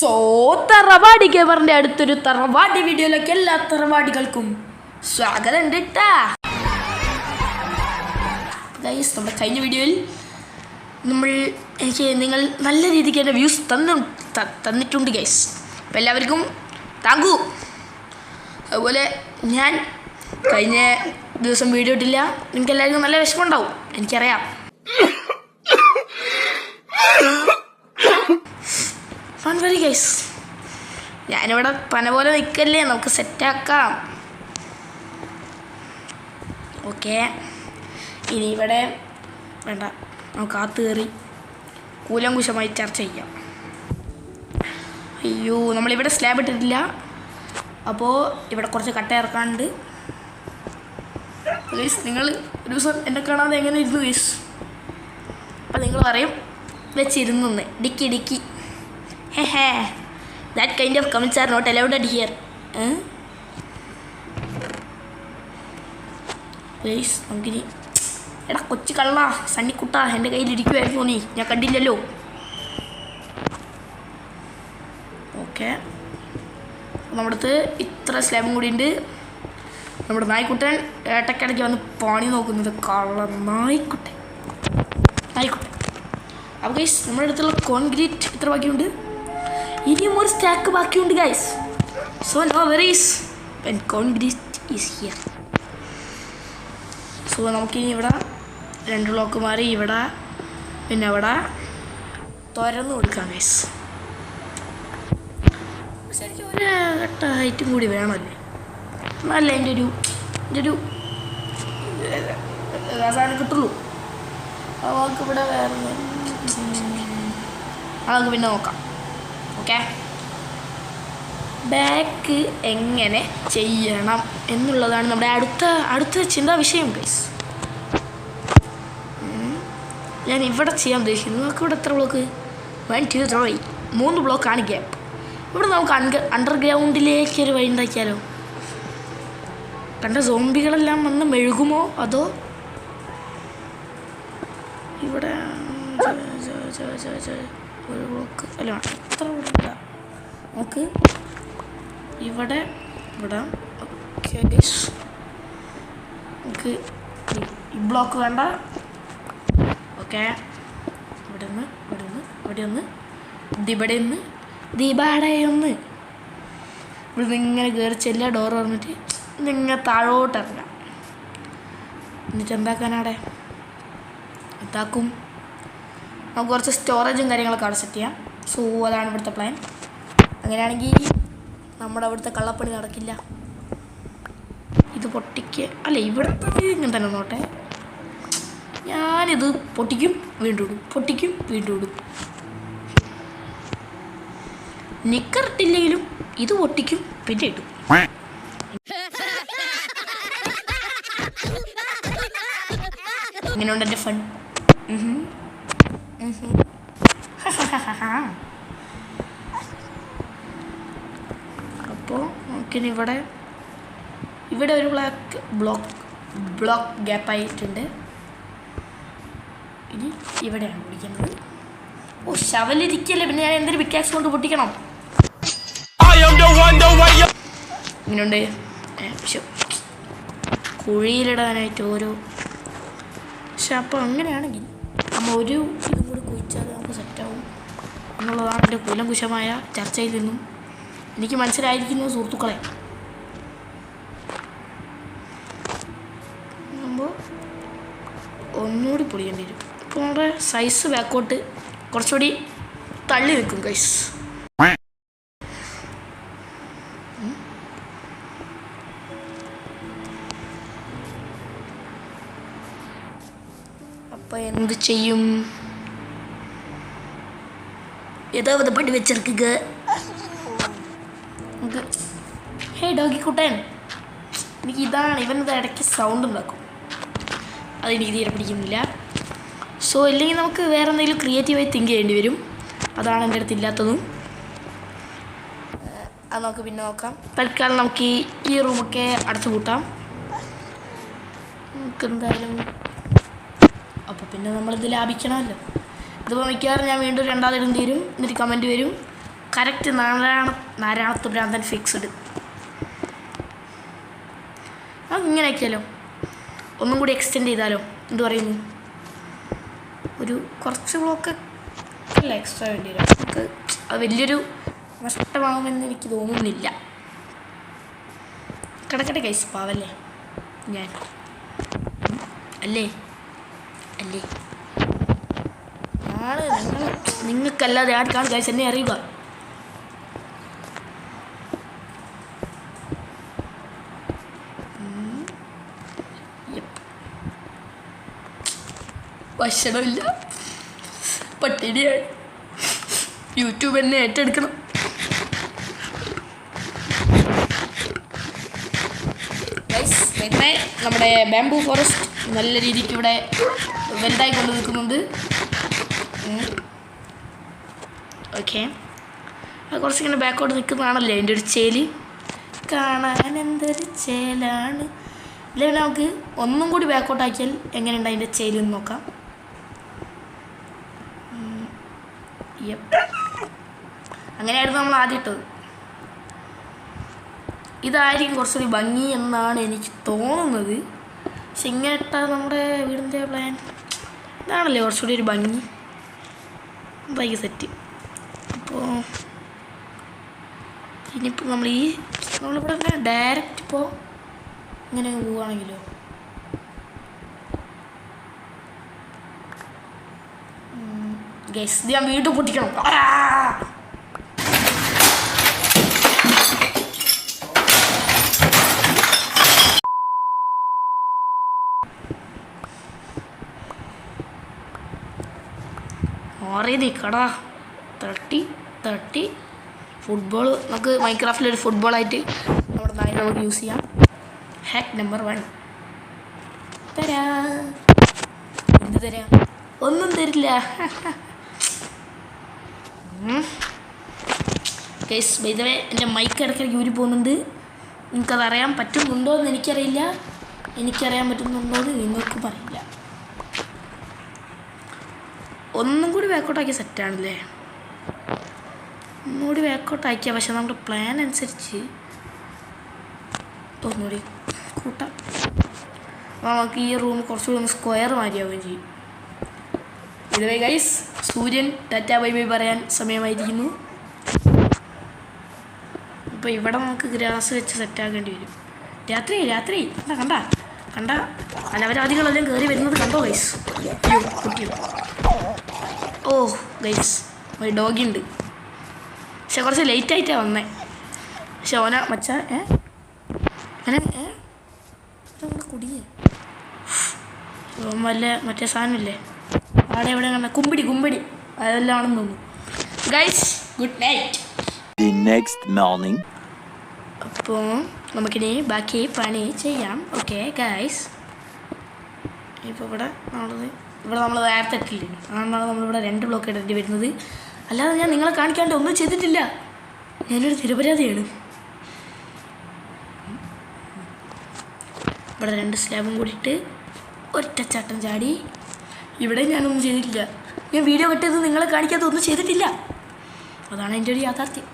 So തറവാടി ഗവറിന്റെ അടുത്തൊരു തറവാടി വീഡിയോയിലേക്ക് എല്ലാ തറവാടികൾക്കും സ്വാഗതം ഉണ്ട് ട്ടാ. ഗൈസ് നമ്മുടെ കഴിഞ്ഞ വീഡിയോയിൽ നമ്മൾ എനിക്ക് നിങ്ങൾ നല്ല രീതിക്ക് എന്റെ വ്യൂസ് തന്നു തന്നിട്ടുണ്ട് ഗൈസ് അപ്പം എല്ലാവർക്കും താങ്കു. അതുപോലെ ഞാൻ കഴിഞ്ഞ ദിവസം വീഡിയോ ഇട്ടില്ല. നിങ്ങൾക്ക് എല്ലാവർക്കും നല്ല വിഷമമുണ്ടാവും. എനിക്കറിയാം. ഫൺ വെരി ഗൈസ് ഞാനിവിടെ പന പോലെ നിൽക്കല്ലേ നമുക്ക് സെറ്റാക്കാം ഓക്കെ ഇനി ഇവിടെ വേണ്ട നമുക്ക് ആ കയറി കൂലങ്കുശമായി ചർച്ച ചെയ്യാം. അയ്യോ നമ്മളിവിടെ സ്ലാബ് ഇട്ടിട്ടില്ല. അപ്പോൾ ഇവിടെ കുറച്ച് കട്ട ഇറക്കാണ്ട് ഗൈസ് നിങ്ങൾ ഒരു ദിവസം എന്നെ കാണാതെ എങ്ങനെ ഇരുന്നു ഗൈസ് അപ്പം നിങ്ങൾ പറയും വെച്ചിരുന്നു dickey dickey. Hey hey that kind of comments are not allowed at here please നമുക്കിനി എടാ കൊച്ചു കള്ള. സണ്ണിക്കുട്ട എന്റെ കയ്യിൽ ഇരിക്കുമായിരുന്നു നീ. ഞാൻ കണ്ടില്ലല്ലോ. ഓക്കെ നമ്മുടെ അടുത്ത് ഇത്ര സ്ലാബും കൂടി ഉണ്ട്. നമ്മുടെ നായ്ക്കുട്ടൻ ഏട്ടക്കിടയ്ക്ക് വന്ന് പണി നോക്കുന്നത് കള്ള നായ്ക്കുട്ടൻ. നായ്ക്കുട്ടൻ. അപ്പോൾ ഗൈസ് നമ്മുടെ അടുത്തുള്ള കോൺക്രീറ്റ് ഇത്ര ബാക്കിയുണ്ട്. ഇനിയും ഒരു സ്റ്റാക്ക് ബാക്കിയുണ്ട് guys so no worries when concrete is here so നമുക്കിനി ഇവിടെ രണ്ട് ബ്ലോക്ക് മാറി ഇവിടെ പിന്നെ അവിടെ തുരന്ന് കൊടുക്കാം ഗൈസ് ശരിക്കും ഒരു ഘട്ട ഹൈറ്റും കൂടി വേണമല്ലേ? എന്നാലേ എന്റെ ഒരു എന്റെ ഒരു സാധനം കിട്ടുള്ളൂ. നമുക്ക് ഇവിടെ വേറെ അതൊക്കെ പിന്നെ നോക്കാം. ഓക്കെ? ബാക്ക് എങ്ങനെ ചെയ്യണം എന്നുള്ളതാണ് നമ്മുടെ അടുത്ത അടുത്ത ചിന്താ വിഷയം ഗൈസ് ഞാൻ ഇവിടെ ചെയ്യാൻ ഉദ്ദേശിക്കുന്നു നമുക്ക് ഇവിടെ എത്ര ബ്ലോക്ക് വൺ ടു ത്രീ മൂന്ന് ബ്ലോക്കാണ് ഗ്യാപ്പ് ഇവിടെ നമുക്ക് അൺഗ അണ്ടർഗ്രൗണ്ടിലേക്ക് ഒരു വഴി ഉണ്ടാക്കിയാലോ? കണ്ട സോംബികളെല്ലാം വന്ന് മെഴുകുമോ? അതോ? ഇവിടെ ഒരു ബ്ലോക്ക് അല്ല ബ്ലോക്ക് ഇടാം? നമുക്ക് ഇവിടെ ഇവിടെ ഓക്കെ നമുക്ക് ഈ ബ്ലോക്ക് വേണ്ട. ഓക്കെ ഇവിടെ നിന്ന് ഇവിടെ നിന്ന് ഇവിടെ ഒന്ന് ദിബടെ ഒന്ന് ദീപാടെ ഒന്ന് ഇവിടെ നിന്ന് ഇങ്ങനെ കയറി ചെല്ലുക ഡോർ തുറന്നിട്ട് ഇതിങ്ങനെ താഴോട്ട് ഇറങ്ങാം എന്നിട്ട് എന്താക്കാനാടെ? എന്താക്കും? നമുക്ക് കുറച്ച് സ്റ്റോറേജും കാര്യങ്ങളൊക്കെ അവിടെ സെറ്റ് ചെയ്യാം. സോ അതാണ് ഇവിടുത്തെ പ്ലാൻ അങ്ങനെയാണെങ്കിൽ നമ്മുടെ അവിടുത്തെ കള്ളപ്പണി നടക്കില്ല. ഇത് പൊട്ടിക്ക് അല്ല ഇവിടുത്തെ ഇങ്ങനെ തന്നെ നോട്ടെ. ഞാനിത് പൊട്ടിക്കും വീണ്ടും ഇടും. പൊട്ടിക്കും വീണ്ടും ഇടും. നിക്കറിട്ടില്ലെങ്കിലും ഇത് പൊട്ടിക്കും പിന്നെ ഇടും. അങ്ങനെയുണ്ട് എന്റെ ഫൺ അപ്പോൾ നമുക്കിനി ഇവിടെ ഇവിടെ ഒരു ബ്ലാക്ക് ബ്ലോക്ക് ബ്ലോക്ക് ഗ്യാപ്പ് ആയിട്ടുണ്ട്. ഇനി ഇവിടെയാണ് പിടിക്കുന്നത്. ഓ ശവലിരിക്കല്ലേ? പിന്നെ ഞാൻ എന്തൊരു പിക്കാക്സ് കൊണ്ട് പൊട്ടിക്കണം? ഇങ്ങനെയുണ്ട് കുഴിയിലിടാനായിട്ട് ഓരോ പക്ഷെ അപ്പോൾ അങ്ങനെയാണെങ്കിൽ നമ്മൾ ഒരു ഇതും കൂടി കുഴിച്ചാൽ നമുക്ക് സെറ്റാവും എന്നുള്ളതാണ് എന്റെ കുലംകുശമായ ചർച്ചയിൽ നിന്നും എനിക്ക് മനസ്സിലായിരിക്കുന്നു സുഹൃത്തുക്കളെ. നമ്മൾ ഒന്നുകൂടി പൊളിയേണ്ടി വരും. അപ്പോൾ നമ്മുടെ സൈസ് ബാക്കോട്ട് കുറച്ചുകൂടി തള്ളി നിൽക്കും ഗൈസ് എന്ത് ചെയ്യും? ഏതാവത് പണി വെച്ചിരിക്കുക ഹേ ഡോഗി കുട്ടൻ എനിക്ക് ഇതാണ് ഇവൻ ഇടയ്ക്ക് സൗണ്ട് ഉണ്ടാക്കും. അതെനിക്ക് തീരെ പിടിക്കുന്നില്ല. സോ അല്ലെങ്കിൽ നമുക്ക് വേറെ എന്തെങ്കിലും ക്രിയേറ്റീവായി തിങ്ക് ചെയ്യേണ്ടി വരും. അതാണ് എന്റെ അടുത്ത് ഇല്ലാത്തതും. അത് നമുക്ക് പിന്നെ നോക്കാം. തൽക്കാലം നമുക്ക് ഈ റൂമൊക്കെ അടച്ചു പൂട്ടാം. നമുക്ക് എന്തായാലും പിന്നെ നമ്മളിത് ലാഭിക്കണമല്ലോ. ഇതിപ്പോൾ മിക്കവാറും ഞാൻ വീണ്ടും രണ്ടാമതിടും തീരും. എന്നിട്ട് കമന്റ് വരും. കറക്റ്റ് നാരായണ നാരായണത്ത് ഭ്രാന്തൻ ഫിക്സ്ഡ് അത് ഇങ്ങനെ ആക്കിയാലോ ഒന്നും കൂടി എക്സ്റ്റെൻഡ് ചെയ്താലോ? എന്ത് പറയുന്നു? ഒരു കുറച്ച് ബ്ലോക്ക് അല്ല എക്സ്ട്രാ വേണ്ടി വരും. നമുക്ക് അത് വലിയൊരു നഷ്ടമാകുമെന്ന് എനിക്ക് തോന്നുന്നില്ല. കിടക്കട്ടെ കൈസ് പാവല്ലേ? ഞാൻ. അല്ലേ? അല്ലേ ആൾ നിങ്ങൾ നിങ്ങൾക്കല്ലാതെ ആർക്കാണ് കൈസ് എന്നെ അറിയുക. ഭക്ഷണമില്ല. പട്ടിണിയാണ് യൂട്യൂബ് എന്നെ ഏറ്റെടുക്കണം. നമ്മുടെ ബാംബു ഫോറസ്റ്റ് നല്ല രീതിക്ക് ഇവിടെ വലുതായി കൊണ്ട് നിൽക്കുന്നുണ്ട് ഓക്കെ. അത് കുറച്ചിങ്ങനെ ബാക്കോട്ട് നിൽക്കുന്നതാണല്ലേ എന്റെ ഒരു ചേലി? കാണാൻ എന്തൊരു ചേലാണ്. അല്ലെങ്കിൽ നമുക്ക് ഒന്നും കൂടി ബാക്കോട്ടാക്കിയാൽ എങ്ങനെയുണ്ട് അതിന്റെ ചേലി എന്ന് നോക്കാം. അങ്ങനെയായിരുന്നു നമ്മൾ ആദ്യം ഇട്ടത്. ഇതായിരിക്കും കുറച്ചുകൂടി ഭംഗി എന്നാണ് എനിക്ക് തോന്നുന്നത്. പക്ഷെ ഇങ്ങനെ ഇട്ടാൽ നമ്മുടെ വീടിന്റെ പ്ലാൻ ഇതാണല്ലേ കുറച്ചുകൂടി ഒരു ഭംഗി. Bike set. അപ്പോൾ ഇനിയിപ്പോൾ നമ്മൾ ഈ നമ്മളിവിടെ ഇങ്ങനെ ഡയറക്റ്റ് ഇപ്പോൾ ഇങ്ങനെ പോവുകയാണെങ്കിലോ ഗസ് ഞാൻ വീണ്ടും പൊട്ടിക്കണം. മാറി നിൽക്കടാ തട്ടി തട്ടി. ഫുട്ബോൾ നമുക്ക് മൈക്രാഫ്റ്റിൽ ഒരു ഫുട്ബോളായിട്ട് നമ്മുടെ നായ നമുക്ക് യൂസ് ചെയ്യാം. ഹാക്ക് നമ്പർ വൺ തരാ. എന്ത് തരാം? ഒന്നും തരില്ല. കേസ് വൈദവേ എന്റെ മൈക്ക് ഇടയ്ക്കിടയ്ക്ക് ഊരി പോകുന്നുണ്ട്. നിങ്ങൾക്കത് അറിയാൻ പറ്റുന്നുണ്ടോ എന്ന് എനിക്കറിയില്ല. എനിക്കറിയാൻ പറ്റുന്നുണ്ടോ എന്ന് നിങ്ങൾക്ക് പറയില്ല ഒന്നും കൂടി ബാക്കോട്ടാക്കിയ സെറ്റാണല്ലേ ഒന്നുകൂടി ബാക്കോട്ടാക്കിയ പക്ഷെ നമ്മുടെ പ്ലാൻ അനുസരിച്ച് ഒന്നുകൂടി കൂട്ടാം. അപ്പോൾ നമുക്ക് ഈ റൂം കുറച്ചുകൂടി ഒന്ന് സ്ക്വയർ മാറ്റിയാവുകയും ചെയ്യും. ഇതുവരെ ഗൈസ് സൂര്യൻ ടാറ്റ ബൈ ബൈ പറയാൻ സമയമായിരിക്കുന്നു. അപ്പോൾ ഇവിടെ നമുക്ക് ഗ്രാസ് വെച്ച് സെറ്റാക്കേണ്ടി വരും. രാത്രി രാത്രി. കണ്ട കണ്ട. കണ്ട. അനവരാധികളെല്ലാം കയറി വരുന്നത് കണ്ടോ ഗൈസ് കുട്ടിയോ. ഓ ഗൈസ് ഒരു ഡോഗി ഉണ്ട് പക്ഷെ കുറച്ച് ലേറ്റ് ആയിട്ടാണ് വന്നേ. പക്ഷെ ഓന മച്ച ഏ? കുടിയേ. വല്ല മറ്റേ സാധനമില്ലേ? അവിടെ എവിടെ കണ്ട കുമ്പിടി കുമ്പിടി. അതെല്ലാം ആണെന്ന് തോന്നുന്നു guys good night the next. അപ്പോൾ നമുക്കിനി ബാക്കി പണി ചെയ്യാം. ഓക്കെ ഗൈസ് ഇപ്പോൾ ഇവിടെ നമ്മളത് ഇവിടെ നമ്മൾ നേരത്തെ ഇട്ടില്ലേ അതുകൊണ്ടാണ് നമ്മളിവിടെ രണ്ട് ബ്ലോക്ക് ഇടേണ്ടി വരുന്നത്. അല്ലാതെ ഞാൻ നിങ്ങളെ കാണിക്കാണ്ട് ഒന്നും ചെയ്തിട്ടില്ല. ഞാനൊരു തിരുപരാതിയാണ്. ഇവിടെ രണ്ട് സ്ലാബും കൂടിയിട്ട് ഒറ്റച്ചാട്ടം ചാടി. ഇവിടെ ഞാനൊന്നും ചെയ്തിട്ടില്ല. ഞാൻ വീഡിയോ കിട്ടിയത് നിങ്ങളെ കാണിക്കാതെ ഒന്നും ചെയ്തിട്ടില്ല. അതാണ് എന്റെ ഒരു യാഥാർത്ഥ്യം.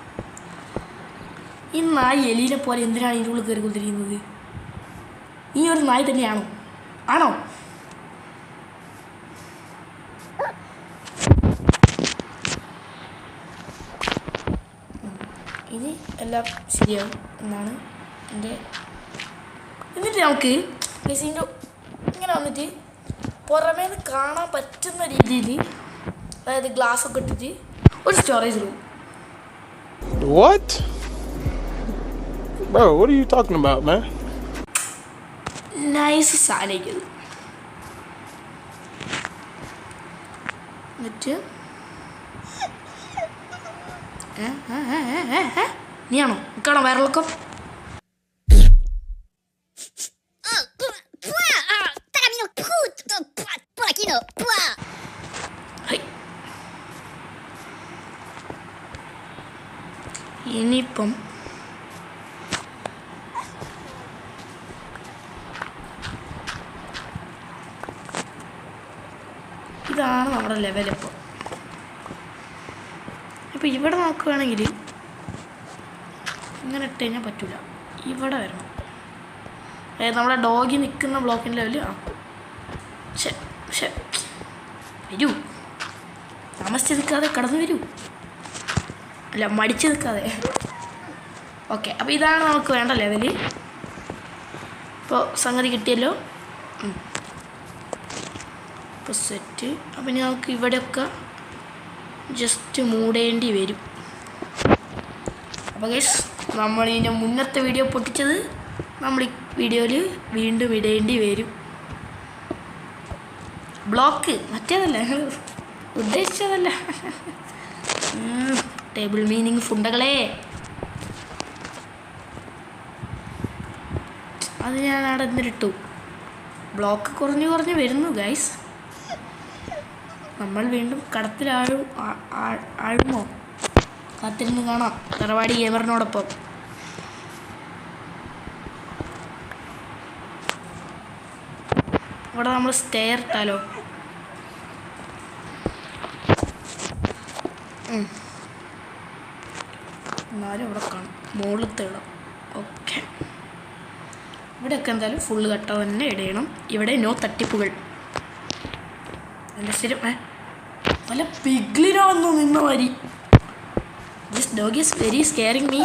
ഈ നായ് എലീനെ പോലെ എന്തിനാണ് ഇതിന്റെ ഉള്ളിൽ കയറി കൊണ്ടിരിക്കുന്നത് ഈ ഒരു നായ് തന്നെയാണോ? ആണോ? ഇനി എല്ലാം ശരിയാവും എന്നാണ് എന്റെ എന്നിട്ട് നമുക്ക് മെസ്സിന്റെ ഇങ്ങനെ വന്നിട്ട് പുറമേ നിന്ന് കാണാൻ പറ്റുന്ന രീതിയിൽ അതായത് ഗ്ലാസ് ഒക്കെ ഇട്ടിട്ട് ഒരു storage room What? Bro, what are you talking about, man? Nice സാധനം എന്നിട്ട് ഏ, ഏ, ഏ, ഏ, ഏ, ഏ? നീയാണോ നിൽക്കണോ വയറിളക്കം Ah, pua, pua, ah, taramino, puto, pua, por aquí no, pua. വയറിളക്കം? ഇനിയിപ്പം ഇതാണ് നമ്മുടെ ലെവൽ ഇപ്പോൾ ഇവിടെ നോക്കുകയാണെങ്കിൽ ഇങ്ങനെ ഇട്ട് കഴിഞ്ഞാൽ പറ്റൂല. ഇവിടെ വരണം. അതായത് നമ്മുടെ ഡോഗി നിൽക്കുന്ന ബ്ലോക്കിന്റെ ലെവൽ ആ. ശേ വരൂ. താമസിച്ച് നിൽക്കാതെ കടന്നു വരൂ. അല്ല മടിച്ച് നിൽക്കാതെ ഓക്കെ അപ്പോൾ ഇതാണ് നമുക്ക് വേണ്ട ലെവൽ ഇപ്പോൾ സംഗതി കിട്ടിയല്ലോ. ഇപ്പോൾ സെറ്റ് അപ്പം ഇനി നമുക്ക് ഇവിടെയൊക്കെ ജസ്റ്റ് മൂടേണ്ടി വരും. അപ്പോൾ ഗൈസ് നമ്മൾ ഇതിന്റെ മുന്നത്തെ വീഡിയോ പൊട്ടിച്ചത് നമ്മൾ ഈ വീഡിയോയിൽ വീണ്ടും ഇടേണ്ടി വരും. ബ്ലോക്ക് മറ്റേതല്ല? ഉദ്ദേശിച്ചതല്ല. ടേബിൾ മീനിങ് ഫുണ്ടകളെ. അത് ഞാൻ അവിടെ നിന്നിട്ടു. ബ്ലോക്ക് കുറഞ്ഞു കുറഞ്ഞു വരുന്നു ഗൈസ് നമ്മൾ വീണ്ടും കടത്തിലാഴും ആഴുമോ? കാത്തിരുന്ന് കാണാം തറവാടി ഗെയിമറിനോടൊപ്പം ഇവിടെ നമ്മൾ സ്റ്റെയർ ഇട്ടാലോ. എന്നാലും ഇവിടെ കാണും. മുകളിലത്തെ ഇടാം ഓക്കെ. ഇവിടെയൊക്കെ എന്തായാലും ഫുള്ള് കട്ട തന്നെ ഇടയണം ഇവിടെ നോ തട്ടിപ്പുകൾ. എന്റെ സ്ഥിരം ഏ? വല്ല പിഗ്ലിനോ വന്നു നിന്ന വരി this dog is very scaring me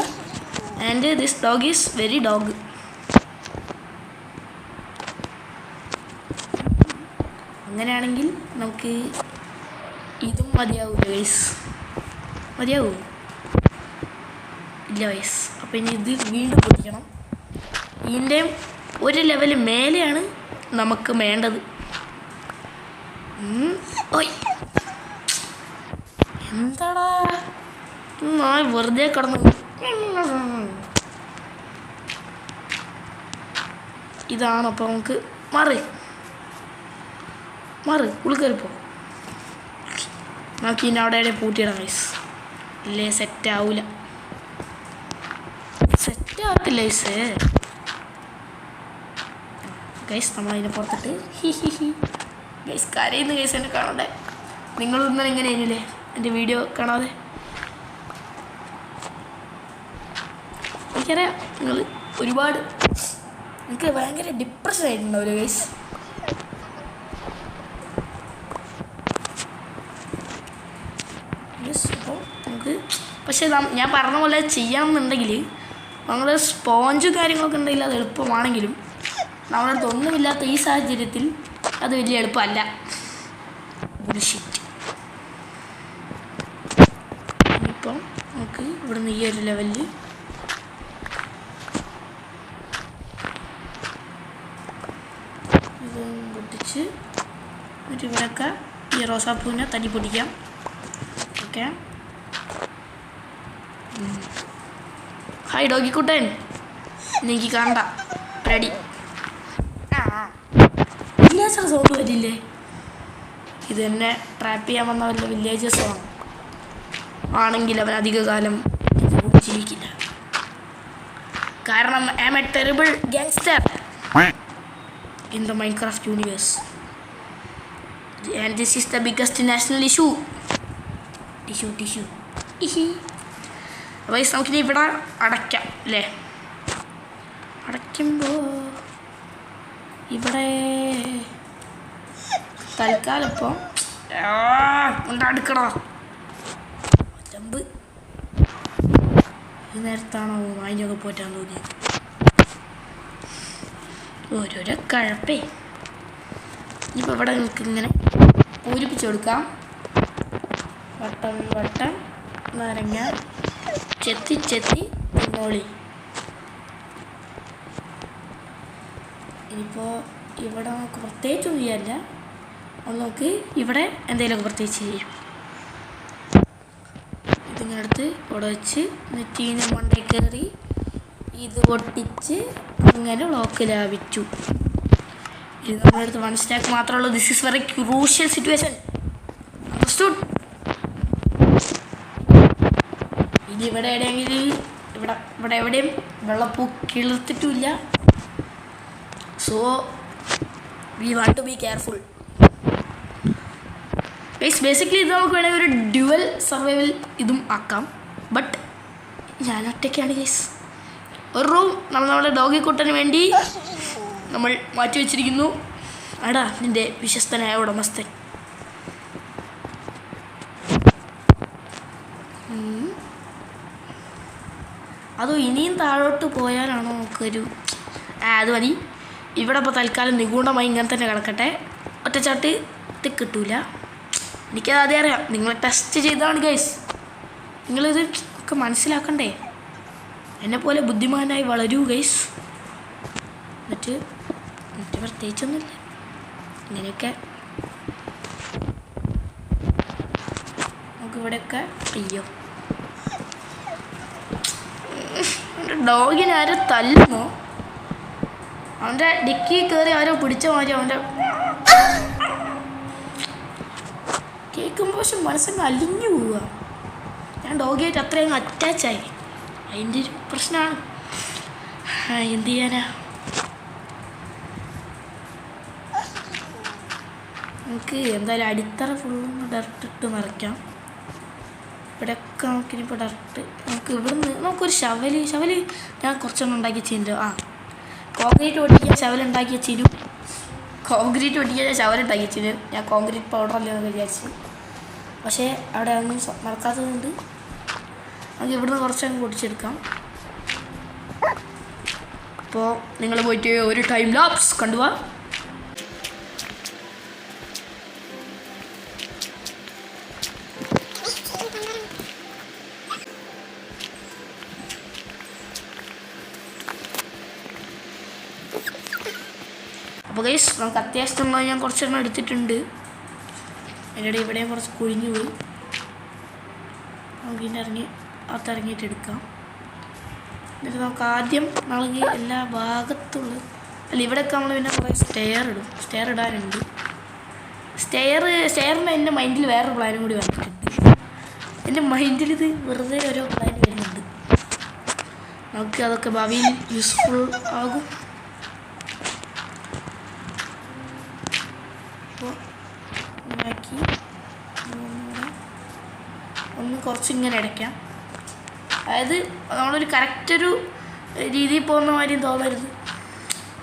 and this dog is very dog അങ്ങനെയാണെങ്കിൽ നമുക്ക് ഇതും മതിയാവും വയസ് മതിയാവൂ? ഇല്ല വയസ് അപ്പം ഇനി ഇത് വീണ്ടും പൊട്ടിക്കണം ഇതിന്റെയും ഒരു ലെവൽ മേലെയാണ് നമുക്ക് വേണ്ടത്. എന്താടാ? ആ വെറുതെ കിടന്നു. ഇതാണ് അപ്പോൾ നമുക്ക് മാറി. മാറി ഉൾക്കറിപ്പോ നമുക്ക് ഇനി അവിടെ എവിടെ പൂട്ടിയിടാം ഗൈസ് ഇല്ലേ സെറ്റ് ആവൂല. സെറ്റ് ആവത്തില്ല ഗൈസ് ഗൈസ് നമ്മൾ അതിനെ പുറത്തിട്ട്. ഹി ഹി ഹി. ഗൈസ് കരയുന്ന ഗൈസ് എന്നെ നിങ്ങൾ ഇന്നലെ ഇങ്ങനെ ആയിരുന്നില്ലേ എന്റെ വീഡിയോ കാണാതെ? എനിക്കറിയാം നിങ്ങൾ ഒരുപാട് എനിക്ക് ഭയങ്കര ഡിപ്രഷൻ ആയിട്ടുണ്ടാവില്ല ഗൈസ് നമുക്ക് പക്ഷേ ഞാൻ പറഞ്ഞ പോലെ ചെയ്യാമെന്നുണ്ടെങ്കിൽ നമ്മൾ സ്പോഞ്ചും കാര്യങ്ങളൊക്കെ ഉണ്ടെങ്കിൽ അത് എളുപ്പമാണെങ്കിലും നമ്മുടെ അടുത്ത് ഒന്നുമില്ലാത്ത ഈ സാഹചര്യത്തിൽ അത് വലിയ എളുപ്പമല്ല. ഇനിയിപ്പം നമുക്ക് ഇവിടുന്ന് ഈ ഒരു ലെവലിൽ ഇത് പൊട്ടിച്ച് എന്നിട്ട് ഇവിടെയൊക്കെ ഈ റോസാപ്പൂവിനെ തടി പൊടിക്കാം. ഓക്കെ ഹായ് ഡോഗിക്കുട്ടൻ എനിക്ക് കണ്ട റെഡി വില്ലേജർ സൗണ്ട് വരില്ലേ ഇത് തന്നെ ട്രാപ്പ് ചെയ്യാൻ വന്ന വല്ല വില്ലേജസ് ആണ്? ആണെങ്കിൽ അവൻ അധികകാലം കാലം ജീവിക്കില്ല. കാരണം I am a terrible gangster in the Minecraft craft And this is the biggest national issue. Tissue tissue ഇഹി അപ്പോൾ നമുക്കിനി ഇവിടെ അടയ്ക്കാം അല്ലേ അടയ്ക്കുമ്പോൾ ഇവിടെ തൽക്കാലം ഇപ്പോൾ ഉണ്ടാടുക്കടാ ചമ്പ് ഈ നേരത്താണോ വാങ്ങിയൊക്കെ പോറ്റാൻ തോന്നിയത് ഓരോരോ കഴപ്പേ. ഇനിയിപ്പോൾ ഇവിടെ നിങ്ങൾക്ക് ഇങ്ങനെ പൂരിപ്പിച്ച് കൊടുക്കാം. വട്ടം വട്ടം നാരങ്ങ ചെത്തി ചെത്തി തിന്നോളി ഇനിയിപ്പോൾ ഇവിടെ നമുക്ക് പ്രത്യേകിച്ച് ചെയ്യാനില്ല. അത് നമുക്ക് ഇവിടെ എന്തെങ്കിലുമൊക്കെ പ്രത്യേകിച്ച് ചെയ്യാം. ഇതിങ്ങനെ ഇവിടെ വെച്ച് നെറ്റീന് മണ്ടേ കയറി ഇത് പൊട്ടിച്ച് ഇങ്ങനെ ലോക്ക് ലാഭിച്ചു ഇത് നമ്മുടെ അടുത്ത് വൺ സ്റ്റാക്ക് മാത്രമേ ഉള്ളൂ. This is very crucial situation ഇനി ഇവിടെ എവിടെയെങ്കിലും ഇവിടെ ഇവിടെ എവിടെയും വെള്ളപ്പൂ കിളിർത്തിട്ടുമില്ല. So we want to be careful guys basically ഇത് നമുക്ക് വേണമെങ്കിൽ ഒരു ഡ്യുവൽ സർവൈവൽ ഇതും ആക്കാം. ബട്ട് ഞാൻ ഒറ്റയ്ക്കാണ് ഗൈസ് ഒരു റൂം നമ്മൾ നമ്മുടെ ഡോഗി കുട്ടന് വേണ്ടി നമ്മൾ മാറ്റി വെച്ചിരിക്കുന്നു. അടാ നിന്റെ വിശ്വസ്തനായ ഉടമസ്ഥൻ. അതോ ഇനിയും താഴോട്ട് പോയാലാണോ നമുക്കൊരു ആ അത് മതി. ഇവിടെ ഇപ്പോൾ തൽക്കാലം നിഗൂഢമായി ഇങ്ങനെ തന്നെ കിടക്കട്ടെ ഒറ്റച്ചാട്ട് ഇത് കിട്ടൂല. എനിക്കത് ആദ്യം അറിയാം. നിങ്ങൾ ടെസ്റ്റ് ചെയ്താണ് ഗൈസ് നിങ്ങളിത് ഒക്കെ മനസ്സിലാക്കണ്ടേ? എന്നെ പോലെ ബുദ്ധിമാനായി വളരൂ ഗൈസ് എന്നിട്ട് എന്നിട്ട് പ്രത്യേകിച്ചൊന്നുമില്ല. ഇങ്ങനെയൊക്കെ നമുക്കിവിടെയൊക്കെ അയ്യോ ഡോഗിനെ ആരോ തല്ലുന്നു. അവന്റെ ഡിക്കി കയറി ആരോ പിടിച്ച മാതിരി അവന്റെ കേൾക്കുമ്പോൾ പക്ഷെ മനസ്സങ്ങ് അലിഞ്ഞു പോവുക. ഞാൻ ഡോഗിയായിട്ട് അത്രയും അറ്റാച്ചായി അതിന്റെ ഒരു പ്രശ്നമാണ് എന്ത് ചെയ്യാനാ? നമുക്ക് എന്തായാലും അടിത്തറ ഫുള്ളും ഇട്ട് നിറയ്ക്കാം. ഇവിടെയൊക്കെ നമുക്കിനിപ്പോൾ ഡയറക്റ്റ് നമുക്ക് ഇവിടുന്ന് നമുക്കൊരു ശവൽ ശവൽ ഞാൻ കുറച്ചൊന്നും ഉണ്ടാക്കി ചെയ്യുന്നുണ്ട് ആ കോൺക്രീറ്റ് ഒട്ടിക്കാൻ ശവൽ ഉണ്ടാക്കി വെച്ചിരും കോൺക്രീറ്റ് ഒട്ടിക്കാൻ ഞാൻ ശവൽ ഉണ്ടാക്കി വെച്ചിരും ഞാൻ കോൺക്രീറ്റ് പൗഡർ അല്ലേ എന്ന് വിചാരിച്ചു. പക്ഷേ അവിടെ ഒന്നും മറക്കാത്തതുകൊണ്ട് നമുക്ക് ഇവിടുന്ന് കുറച്ചങ്ങ് പൊടിച്ചെടുക്കാം അപ്പോൾ നിങ്ങൾ പോയിട്ട് ഒരു ടൈം ലാപ്സ് കണ്ടുപോവാ അപ്പോൾ ഗൈസ് നമുക്ക് അത്യാവശ്യം ഞാൻ കുറച്ചെണ്ണം എടുത്തിട്ടുണ്ട്. ഇടയിൽ ഇവിടെയും കുറച്ച് കുഴിഞ്ഞു പോയി. നമുക്ക് ഇതിന്റെ ഇറങ്ങി അകത്തിറങ്ങിയിട്ട് എടുക്കാം. എന്നിട്ട് നമുക്ക് ആദ്യം നമുക്ക് എല്ലാ ഭാഗത്തുള്ള അല്ല ഇവിടെയൊക്കെ നമ്മൾ പിന്നെ കുറേ സ്റ്റെയർ ഇടും. സ്റ്റെയർ ഇടാനുണ്ട്. സ്റ്റെയർ സ്റ്റെയറിന് എന്റെ മൈൻഡിൽ വേറൊരു പ്ലാനും കൂടി വന്നിട്ടുണ്ട്. എന്റെ മൈൻഡിൽ ഇത് വെറുതെ ഓരോ പ്ലാൻ വരുന്നുണ്ട്. നമുക്ക് അതൊക്കെ ഭാവിയിൽ യൂസ്ഫുൾ ആകും. അപ്പോൾ ഒന്ന് കുറച്ച് ഇങ്ങനെ അടയ്ക്കാം അതായത് നമ്മളൊരു കറക്റ്റ് ഒരു രീതിയിൽ പോകുന്ന മാതിരി തോന്നരുത്.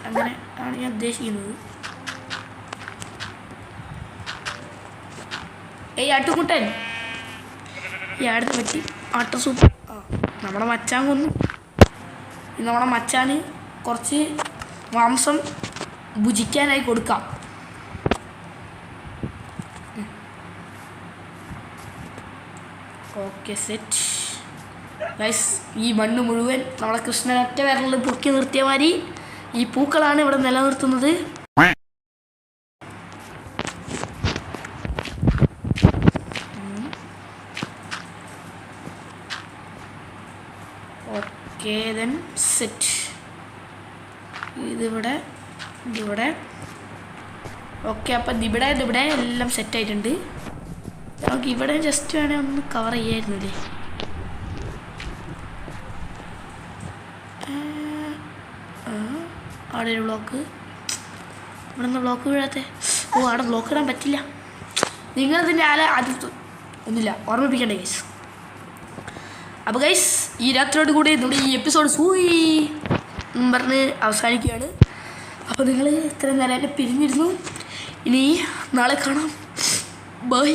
അങ്ങനെ ആണ് ഞാൻ ഉദ്ദേശിക്കുന്നത്. ഏയ് ആട്ടുകുട്ടൻ. ഈ ആടിനെ പറ്റി ആട്ട സൂപ്പ് ആ നമ്മുടെ മച്ചാൻ കൊന്നു. നമ്മുടെ മച്ചാന് കുറച്ച് മാംസം ഭുജിക്കാനായി കൊടുക്കാം. ഓക്കെ സെറ്റ് ഗൈസ് ഈ മണ്ണ് മുഴുവൻ നമ്മളെ കൃഷ്ണൻ ഒറ്റ വിരലിൽ പൊക്കി നിർത്തിയ മാതിരി ഈ പൂക്കളാണ് ഇവിടെ നിലനിർത്തുന്നത്. ഓക്കെ ദെൻ സെറ്റ് ഇതിവിടെ ഇതിവിടെ. ഓക്കെ അപ്പം ഇവിടെ ഇതിവിടെ എല്ലാം സെറ്റ് ആയിട്ടുണ്ട്. നമുക്ക് ഇവിടെ ജസ്റ്റ് വേണേ ഒന്ന് കവർ ചെയ്യായിരുന്നില്ലേ? അവിടെ ഒരു ബ്ലോക്ക് ഇവിടെ നിന്ന് ബ്ലോക്ക് വീഴാത്തെ? ഓ അവിടെ ബ്ലോക്ക് ഇടാൻ പറ്റില്ല. നിങ്ങൾ ഇതിന്റെ ആല അടുത്ത് ഒന്നുമില്ല ഓർമ്മിപ്പിക്കണ്ടേ ഗൈസ് അപ്പോൾ ഗൈസ് ഈ രാത്രിയോട് കൂടി നമ്മുടെ ഈ എപ്പിസോഡ് സൂയി പറഞ്ഞ് അവസാനിക്കുകയാണ്. അപ്പോൾ നിങ്ങൾ ഇത്രയും നേരം പിരിഞ്ഞിരുന്നു. ഇനി നാളെ കാണാം. ബൈ